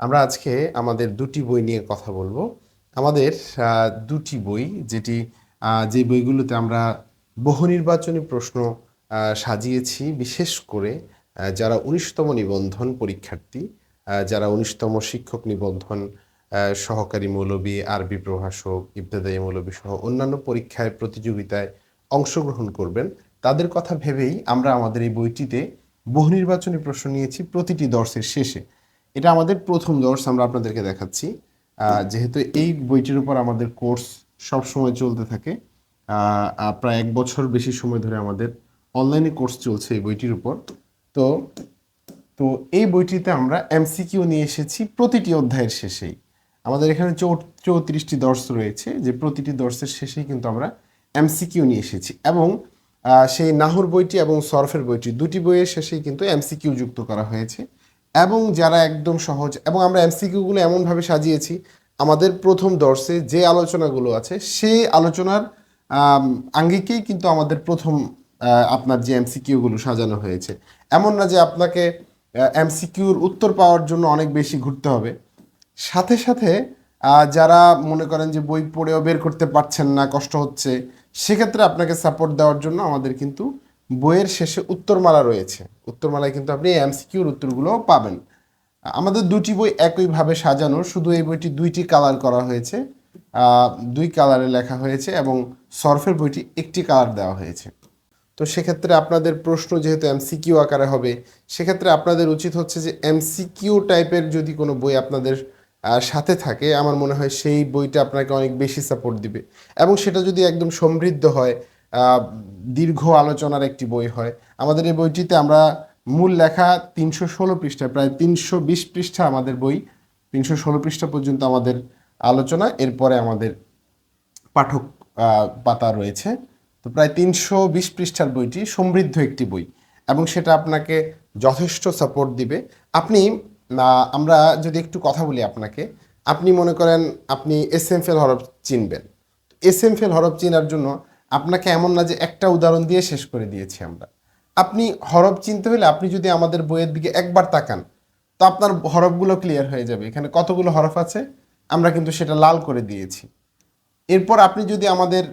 আমরা আজকে আমাদের দুটি বই নিয়ে কথা বলব। আমাদের দুটি বই যেটি যে বইগুলোতে আমরা বহু নির্বাচনী প্রশ্ন সাজিয়েছি, বিশেষ করে যারা উনিশতম নিবন্ধন পরীক্ষার্থী যারা উনিশতম শিক্ষক নিবন্ধন সহকারী মৌলবী, আরবি প্রভাষক, ইবতেদায়ী মৌলবী সহ অন্যান্য পরীক্ষায়, প্রতিযোগিতায় অংশগ্রহণ করবেন। তাদের কথা ভেবেই আমরা আমাদের এই বইটিতে বহু নির্বাচনী প্রশ্ন নিয়েছি প্রতিটি দর্শের শেষে। এটা আমাদের প্রথম দর্শ আমরা আপনাদেরকে দেখাচ্ছি। যেহেতু এই বইটির উপর আমাদের কোর্স সব সময় চলতে থাকে প্রায় এক বছর বেশি সময় ধরে আমাদের অনলাইনে কোর্স চলছে এই বইটির উপর। তো তো এই বইটিতে আমরা এমসিকিউ নিয়ে এসেছি প্রতিটি অধ্যায়ের শেষেই। আমাদের এখানে চৌত্রিশটি দর্শ রয়েছে, যে প্রতিটি দর্শের শেষেই কিন্তু আমরা এমসিকিউ নিয়ে এসেছি। এবং সেই নাহুর বইটি এবং সরফের বইটি, দুটি বইয়ের শেষেই কিন্তু এমসিকিউ যুক্ত করা হয়েছে। এবং যারা একদম সহজ, এবং আমরা এমসিকিউগুলো এমনভাবে সাজিয়েছি, আমাদের প্রথম দর্শে যে আলোচনাগুলো আছে, সেই আলোচনার আঙ্গিকেই কিন্তু আমাদের প্রথম আপনার যে এমসিকিউগুলো সাজানো হয়েছে। এমন না যে আপনাকে এমসিকিউর উত্তর পাওয়ার জন্য অনেক বেশি ঘুরতে হবে। সাথে সাথে যারা মনে করেন যে বই পড়েও বের করতে পারছেন না, কষ্ট হচ্ছে, সেক্ষেত্রে আপনাকে সাপোর্ট দেওয়ার জন্য আমাদের কিন্তু বইয়ের শেষে উত্তরমালা রয়েছে। উত্তরমালায় কিন্তু আপনি এমসিকিউর উত্তরগুলোও পাবেন। আমাদের দুটি বই একইভাবে সাজানো, শুধু এই বইটি দুইটি কালার করা হয়েছে। দুই কালারে লেখা হয়েছে এবং সরফের বইটি একটি কালার দেওয়া হয়েছে। তো সেক্ষেত্রে আপনাদের প্রশ্ন যেহেতু এমসিকিউ আকারে হবে, সেক্ষেত্রে আপনাদের উচিত হচ্ছে যে এমসিকিউ টাইপের যদি কোনো বই আপনাদের সাথে থাকে, আমার মনে হয় সেই বইটা আপনাকে অনেক বেশি সাপোর্ট দিবে। এবং সেটা যদি একদম সমৃদ্ধ হয় দীর্ঘ আলোচনার একটি বই হয়। আমাদের এই বইটিতে আমরা মূল লেখা তিনশো ষোলো পৃষ্ঠা, প্রায় তিনশো বিশ পৃষ্ঠা আমাদের বই, তিনশো ষোলো পৃষ্ঠা পর্যন্ত আমাদের আলোচনা, এরপরে আমাদের পাঠক পাতা রয়েছে। তো প্রায় তিনশো বিশ পৃষ্ঠার বইটি সমৃদ্ধ একটি বই এবং সেটা আপনাকে যথেষ্ট সাপোর্ট দিবে। আপনি আমরা যদি একটু কথা বলি আপনাকে, আপনি মনে করেন আপনি এস এম ফেল হরফ চিনবেন। এস এম ফেল হরফ চিনার জন্য আপনাকে এমন না যে একটা উদাহরণ দিয়ে শেষ করে দিয়েছি আমরা। আপনি হরফ চিনতে হলে আপনি যদি আমাদের বইয়ের দিকে একবার তাকান, তো আপনার হরফগুলো ক্লিয়ার হয়ে যাবে। এখানে কতগুলো হরফ আছে? আমরা কিন্তু সেটা লাল করে দিয়েছি। এরপর আপনি যদি আমাদের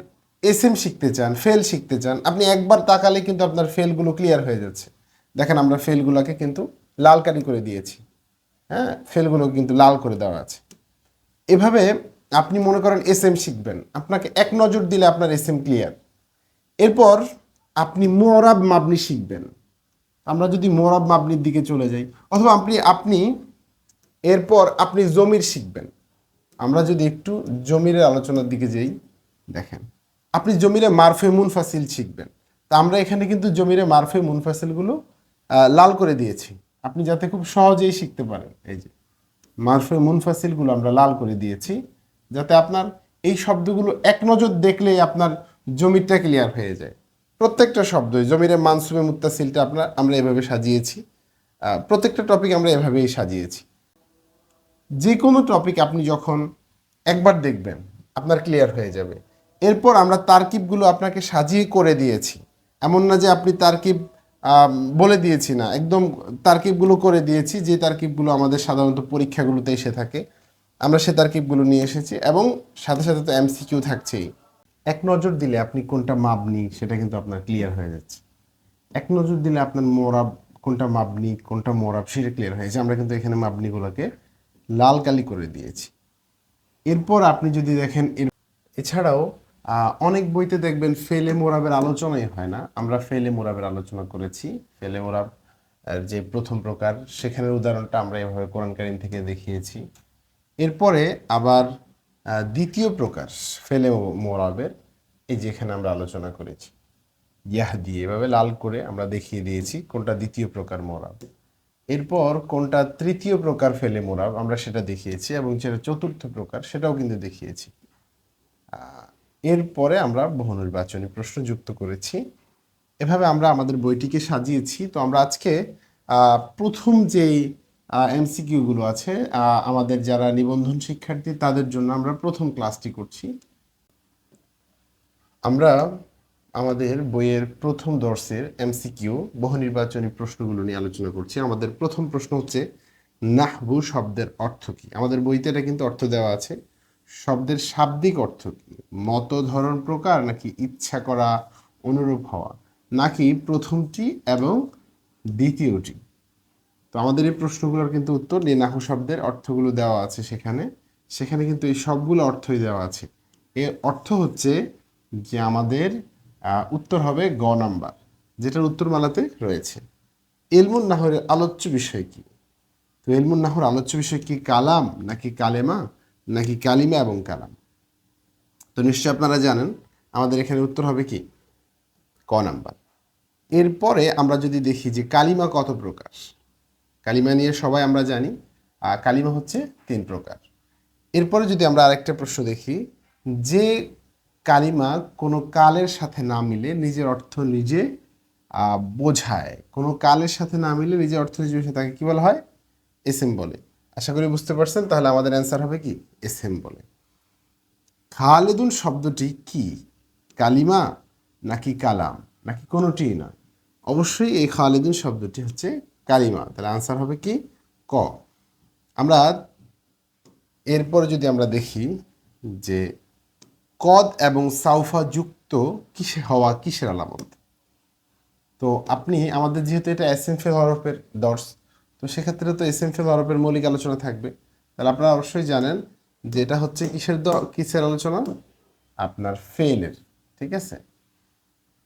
এস এম শিখতে চান ফেল শিখতে চান, আপনি একবার তাকালে কিন্তু আপনার ফেলগুলো ক্লিয়ার হয়ে যাচ্ছে। দেখেন আমরা ফেলগুলোকে কিন্তু লাল কালি করে দিয়েছি। হ্যাঁ ফেলগুলো কিন্তু লাল করে দেওয়া আছে। এভাবে আপনি মনে করেন এস এম শিখবেন। আপনাকে এক নজর দিলে আপনার এস এম ক্লিয়ার এরপর আপনি মোরাব মাবনি শিখবেন। আমরা যদি মোরাব মাবনির দিকে চলে যাই, অথবা আপনি আপনি এরপর আপনি জমির শিখবেন। আমরা যদি একটু জমিরের আলোচনার দিকে যাই, দেখেন, আপনি জমিরে মারফে মুনফাসিল শিখবেন। তা আমরা এখানে কিন্তু জমিরে মারফে মুনফাসিলগুলো লাল করে দিয়েছি। আপনি যাতে খুব সহজেই শিখতে পারেন। এই যে, মারফে মুনফাসিলগুলো আমরা লাল করে দিয়েছি। যাতে আপনার এই শব্দগুলো এক নজর দেখলেই আপনার জমিটা ক্লিয়ার হয়ে যায়। প্রত্যেকটা শব্দ জমিরে মানসুবে মুত্তাসিলটা আপনার, আমরা এভাবে সাজিয়েছি। প্রত্যেকটা টপিক আমরা এভাবেই সাজিয়েছি। যে কোনো টপিক আপনি যখন একবার দেখবেন, আপনার ক্লিয়ার হয়ে যাবে। এরপর আমরা তারকিবগুলো আপনাকে সাজিয়ে করে দিয়েছি। এমন না যে আপনি তারকিব বলে দিয়েছি না, একদম তারকিবগুলো করে দিয়েছি যে তারকিবগুলো আমাদের সাধারণত পরীক্ষাগুলোতে এসে থাকে। আমরা সে তারকিবগুলো নিয়ে এসেছি এবং সাথে সাথে তো এমসিকিউ থাকছেই। এক নজর দিলে আপনি কোনটা মাপনি সেটা কিন্তু আপনার ক্লিয়ার হয়ে যাচ্ছে। এক নজর দিলে আপনার মোরাব কোনটা মাবনি, কোনটা মোরাব সেটা ক্লিয়ার হয়েছে আমরা কিন্তু এখানে মাপনিগুলোকে লাল কালি করে দিয়েছি। এরপর আপনি যদি দেখেন এর- এছাড়াও অনেক বইতে দেখবেন ফেলে মোরাবের আলোচনাই হয় না। আমরা ফেলে মোরাবের আলোচনা করেছি। ফেলে মোরাব যে প্রথম প্রকার, সেখানের উদাহরণটা আমরা এভাবে কোরআন কারিম থেকে দেখিয়েছি। এরপরে আবার দ্বিতীয় প্রকার ফেলে মোরাবের, এই যে এখানে আমরা আলোচনা করেছি। ইয়াহ দিয়ে এভাবে লাল করে আমরা দেখিয়ে দিয়েছি কোনটা দ্বিতীয় প্রকার মোরাব। এরপর কোনটা তৃতীয় প্রকার ফেলে মোরাব আমরা সেটা দেখিয়েছি এবং যেটা চতুর্থ প্রকার সেটাও কিন্তু দেখিয়েছি। এরপরে আমরা বহু নির্বাচনী প্রশ্ন যুক্ত করেছি। এভাবে আমরা আমাদের বইটিকে সাজিয়েছি। তো আমরা আজকে প্রথম যেই এমসিকিউগুলো আছে। আমাদের যারা নিবন্ধন শিক্ষার্থী, তাদের জন্য আমরা প্রথম ক্লাসটি করছি। আমরা আমাদের বইয়ের প্রথম দর্শের এমসিকিউ বহু নির্বাচনী প্রশ্নগুলো নিয়ে আলোচনা করছি। আমাদের প্রথম প্রশ্ন হচ্ছে, নাহবু শব্দের অর্থ কি? আমাদের বইতে এটা কিন্তু অর্থ দেওয়া আছে। শব্দের শাব্দিক অর্থ কি? মত ধরন প্রকার নাকি ইচ্ছা করা, অনুরূপ হওয়া? নাকি প্রথমটি এবং দ্বিতীয়টি? তো আমাদের এই প্রশ্নগুলোর কিন্তু উত্তর নিয়ে নাহু শব্দের অর্থগুলো দেওয়া আছে সেখানে। সেখানে কিন্তু এই সবগুলো অর্থই দেওয়া আছে। এর অর্থ হচ্ছে যে আমাদের উত্তর হবে গ নাম্বার, যেটার উত্তরমালাতে রয়েছে। এলমুন নাহরের আলোচ্য বিষয় কি? তো এলমুন নাহর আলোচ্য বিষয় কি কালাম, নাকি কালেমা, নাকি কালিমা এবং কালাম? তো নিশ্চয়ই আপনারা জানেন, আমাদের এখানে উত্তর হবে কি? ক নাম্বার। এরপরে আমরা যদি দেখি যে কালিমা কত প্রকার কালিমা নিয়ে সবাই আমরা জানি কালিমা হচ্ছে তিন প্রকার। এরপরে যদি আমরা আরেকটা প্রশ্ন দেখি, যে কালিমা কোনো কালের সাথে না মিলে নিজের অর্থ নিজে বোঝায়। কোনো কালের সাথে না মিলে নিজের অর্থ নিজে বোঝায়, তাকে কি বলা হয়? এসএম বলে। আশা করি বুঝতে পারছেন, তাহলে আমাদের অ্যান্সার হবে কি? এসএম বলে। খালেদুন শব্দটি কি? কালিমা নাকি কালাম? নাকি কোনোটি না অবশ্যই এই খালেদুন শব্দটি হচ্ছে কালিমা তাহলে আনসার হবে কি? ক। আমরা এরপরে যদি আমরা দেখি যে কদ এবং সাউফা যুক্ত কিসে হওয়া, কিসের আলামত? তো আপনি, আমাদের যেহেতু এটা এস এসএমফেল হরফের দর্শ, তো সেক্ষেত্রে তো এসএমফেল হরফের মৌলিক আলোচনা থাকবে। তাহলে আপনারা অবশ্যই জানেন যে এটা হচ্ছে কিসের দ- কিসের আলোচনা? আপনার ফেলের ঠিক আছে?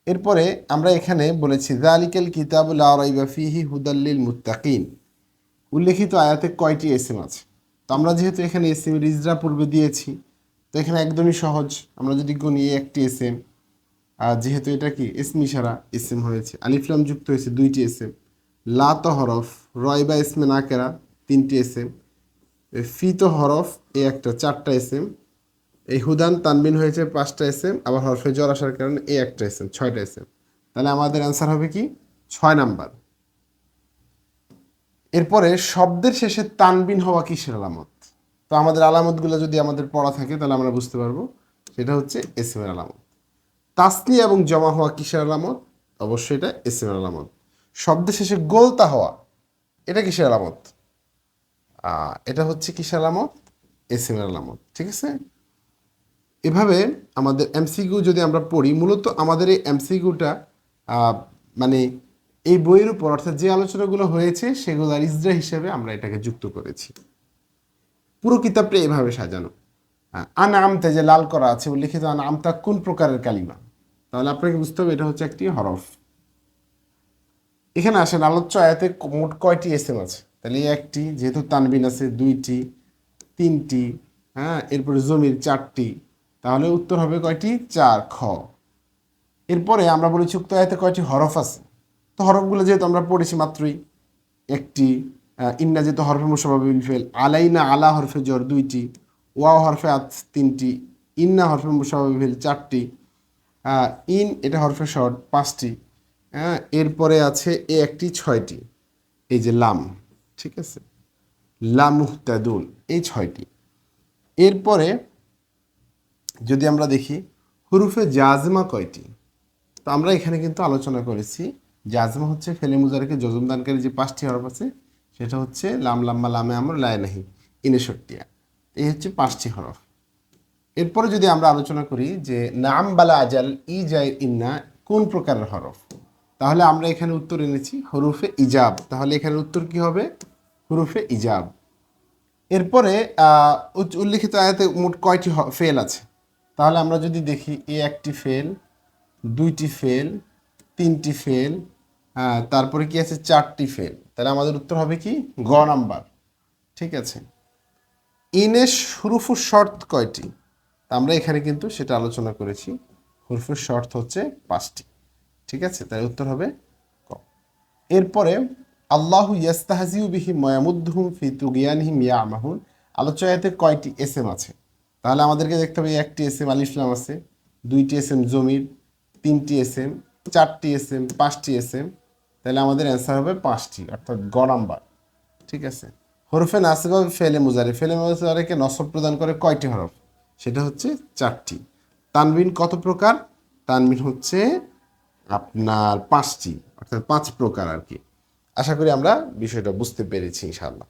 এরপরে আমরা এখানে বলেছি জালিকাল কিতাব লা রাইবা ফিহি হুদাল্লিল মুত্তাকিন। উল্লেখিত আয়াতে কয়টি এসএম আছে? তো আমরা যেহেতু এখানে এসএম রিজরা পূর্বে দিয়েছি, তো এখানে একদমই সহজ। আমরা যদি গুনি একটি এসএম, আর যেহেতু এটা কি, এসমি সারা এসএম হয়েছে আলিফলাম যুক্ত হয়েছে দুইটি এসএম। লা তো হরফ রয় বা না কেরা, তিনটি এসএম। ফি তো হরফ, এ একটা, চারটা এসএম। এই হুদান তানবিন হয়েছে পাঁচটা এসএম আবার হরফে জ্বর আসার কারণে এই একটা এসএম ছয়টা এসএম তাহলে আমাদের অ্যান্সার হবে কি? ছয় নাম্বার। এরপরে শব্দের শেষে তানবিন হওয়া কিসের আলামত? তো আমাদের আলামতগুলো যদি আমাদের পড়া থাকে, তাহলে আমরা বুঝতে পারব সেটা হচ্ছে এসএমের আলামত। তাসনি এবং জমা হওয়া কিসের আলামত? অবশ্যই এটা এসএমের আলামত। শব্দের শেষে গোলতা হওয়া, এটা কিসের আলামত? এটা হচ্ছে কিসের আলামত? এসএমের আলামত, ঠিক আছে? এভাবে আমাদের এমসিকিউ যদি আমরা পড়ি, মূলত আমাদের এই এমসিকিউটা মানে এই বইয়ের উপর, অর্থাৎ যে আলোচনাগুলো হয়েছে সেগুলোর ইসরা হিসেবে আমরা এটাকে যুক্ত করেছি। পুরো কিতাবটা এভাবে সাজানো। আন আমতে যে লাল করা আছে, উল্লেখিত আন আমতা কোন প্রকারের কালিমা? তাহলে আপনাকে বুঝতে হবে, এটা হচ্ছে একটি হরফ। এখানে আসেন, আলোচ্য আয়াতে মোট কয়টি এসএম আছে? তাহলে এই একটি, যেহেতু তানবিন আছে দুইটি, তিনটি হ্যাঁ এরপরে জমির চারটি তাহলে উত্তর হবে কয়টি? চার, খ। এরপরে আমরা বলেছি উক্ত আয়াতে কয়টি হরফ আছে? তো হরফগুলো যেহেতু আমরা পড়েছি মাত্রই, একটি ইন্না যেহেতু হরফে মুসাবাবিল ফেল, আলাইনা আলা হরফে জ্বর দুইটি, ওয়াও হরফে আত তিনটি, ইন্না হরফে মুসাবাবিল চারটি ইন এটা হরফে শর্ট পাঁচটি হ্যাঁ এরপরে আছে এ একটি ছয়টি, এই যে লাম, ঠিক আছে? লামুহতাদুন, এই ছয়টি। এরপরে যদি আমরা দেখি, হুরুফে জাজমা কয়টি? তো আমরা এখানে কিন্তু আলোচনা করেছি, জাজমা হচ্ছে ফেলে মুজারকে যজমদানকারী যে পাঁচটি হরফ আছে, সেটা হচ্ছে লাম, লাম্মা, লামে, আমরা লায় নাহি ইনেশট্টিয়া এই হচ্ছে পাঁচটি হরফ। এরপরে যদি আমরা আলোচনা করি যে নাম বালা আজাল ই জায় ইন্না কোন প্রকারের হরফ? তাহলে আমরা এখানে উত্তর এনেছি হরুফে ইজাব। তাহলে এখানে উত্তর কি হবে? হরুফে ইজাব। এরপরে উল্লিখিত আয়াতে মোট কয়টি ফেল আছে? তাহলে আমরা যদি দেখি এ একটি ফেল দুইটি ফেল তিনটি ফেল হ্যাঁ তারপরে কি আছে? চারটি ফেল তাহলে আমাদের উত্তর হবে কি? গ নাম্বার। ঠিক আছে? ইনের হুরুফুর শর্ত কয়টি? আমরা এখানে কিন্তু সেটা আলোচনা করেছি। হুরুফুর শর্ত হচ্ছে পাঁচটি। ঠিক আছে? তাই উত্তর হবে ক। এরপরে, আল্লাহু ইয়াস্তাহাজিউ বিহি ময়ামুদ্দুহুম ফি তুগিয়ানহিম ইয়ামাহুন। আলোচনাতে কয়টি এসএম আছে? তাহলে আমাদেরকে দেখতে হবে একটি এস এম আলিফলাম আছে দুইটি এস এম জমির তিনটি এসএম চারটি এসএম পাঁচটি এসএম তাহলে আমাদের অ্যান্সার হবে পাঁচটি, অর্থাৎ গ নাম্বার, ঠিক আছে? হরফে নাসিবা ফেলে মুজারে, ফেলে মুজারেকে নসব প্রদান করে কয়টি হরফ? সেটা হচ্ছে চারটি। তানবিন কত প্রকার? তানবিন হচ্ছে আপনার পাঁচটি, অর্থাৎ পাঁচ প্রকার আর কি। আশা করি আমরা বিষয়টা বুঝতে পেরেছি, ইনশাআল্লাহ।